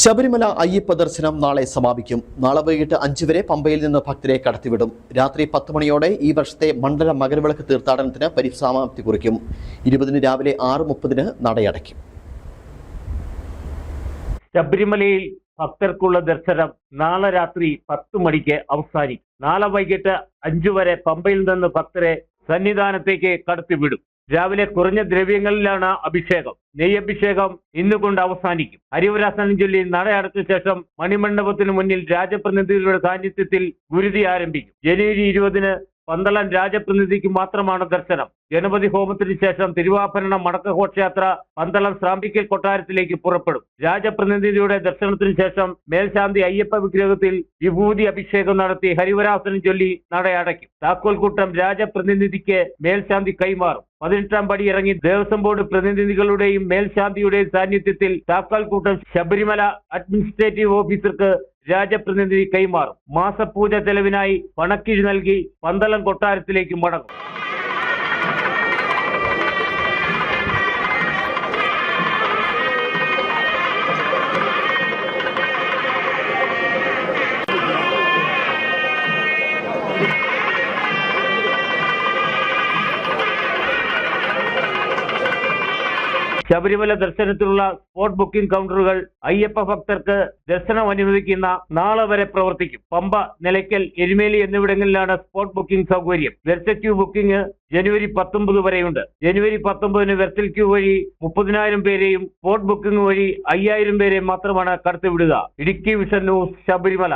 ശബരിമല അയ്യപ്പ ദർശനം നാളെ സമാപിക്കും. നാളെ വൈകിട്ട് അഞ്ചു വരെ പമ്പയിൽ നിന്ന് ഭക്തരെ കടത്തിവിടും. രാത്രി പത്ത് മണിയോടെ ഈ വർഷത്തെ മണ്ഡല മകരവിളക്ക് തീർത്ഥാടനത്തിന് പരിസമാപ്തി കുറിക്കും. ഇരുപതിന് രാവിലെ ആറ് മുപ്പതിന് നടയടയ്ക്കും. ശബരിമലയിൽ ഭക്തർക്കുള്ള ദർശനം നാളെ രാത്രി പത്ത് മണിക്ക് അവസാനിക്കും. നാളെ വൈകിട്ട് അഞ്ചു വരെ പമ്പയിൽ നിന്ന് ഭക്തരെ സന്നിധാനത്തേക്ക് കടത്തിവിടും. രാവിലെ കുറഞ്ഞ ദ്രവ്യങ്ങളിലാണ് അഭിഷേകം. നെയ്യഭിഷേകം ഇന്നുകൊണ്ട് അവസാനിക്കും. ഹരിവരാസനം ചൊല്ലി നട അടച്ച ശേഷം മണിമണ്ഡപത്തിന് മുന്നിൽ രാജപ്രതിനിധികളുടെ സാന്നിധ്യത്തിൽ ഗുരുതി ആരംഭിക്കും. ജനുവരി ഇരുപതിന് പന്തളം രാജപ്രതിനിധിക്ക് മാത്രമാണ് ദർശനം. ഗണപതി ഹോമത്തിന് ശേഷം തിരുവാഭരണ മടക്കഘോഷയാത്ര പന്തളം ശ്രാമ്പിക്കൽ കൊട്ടാരത്തിലേക്ക് പുറപ്പെടും. രാജപ്രതിനിധിയുടെ ദർശനത്തിന് ശേഷം മേൽശാന്തി അയ്യപ്പ വിഗ്രഹത്തിൽ വിഭൂതി അഭിഷേകം നടത്തി ഹരിവരാസനം ചൊല്ലി നടയടയ്ക്കും താക്കോൽക്കൂട്ടം രാജപ്രതിനിധിക്ക് മേൽശാന്തി കൈമാറും. പതിനെട്ടാം പടി ഇറങ്ങി ദേവസ്വം ബോർഡ് പ്രതിനിധികളുടെയും മേൽശാന്തിയുടെയും സാന്നിധ്യത്തിൽ താക്കോൽക്കൂട്ടം ശബരിമല അഡ്മിനിസ്ട്രേറ്റീവ് ഓഫീസർക്ക് രാജപ്രതിനിധി കൈമാറും. മാസപൂജ ചെലവിനായി പണക്കിഴി നൽകി പന്തളം കൊട്ടാരത്തിലേക്ക് മടങ്ങും. ശബരിമല ദർശനത്തിനുള്ള സ്പോട്ട് ബുക്കിംഗ് കൗണ്ടറുകൾ അയ്യപ്പ ഭക്തർക്ക് ദർശനം അനുവദിക്കുന്ന നാളെ വരെ പ്രവർത്തിക്കും. പമ്പ നിലയ്ക്കൽ എരുമേലി എന്നിവിടങ്ങളിലാണ് സ്പോട്ട് ബുക്കിംഗ് സൗകര്യം. വെർച്വൽ ക്യൂ ബുക്കിംഗ് ജനുവരി പത്തൊമ്പത് വരെയുണ്ട്. ജനുവരി പത്തൊമ്പതിന് വെർച്വൽ ക്യൂ വഴി മുപ്പതിനായിരം പേരെയും സ്പോട്ട് ബുക്കിംഗ് വഴി അയ്യായിരം പേരെയും മാത്രമാണ് കടത്തിവിടുക. Idukki vision news Sabarimala.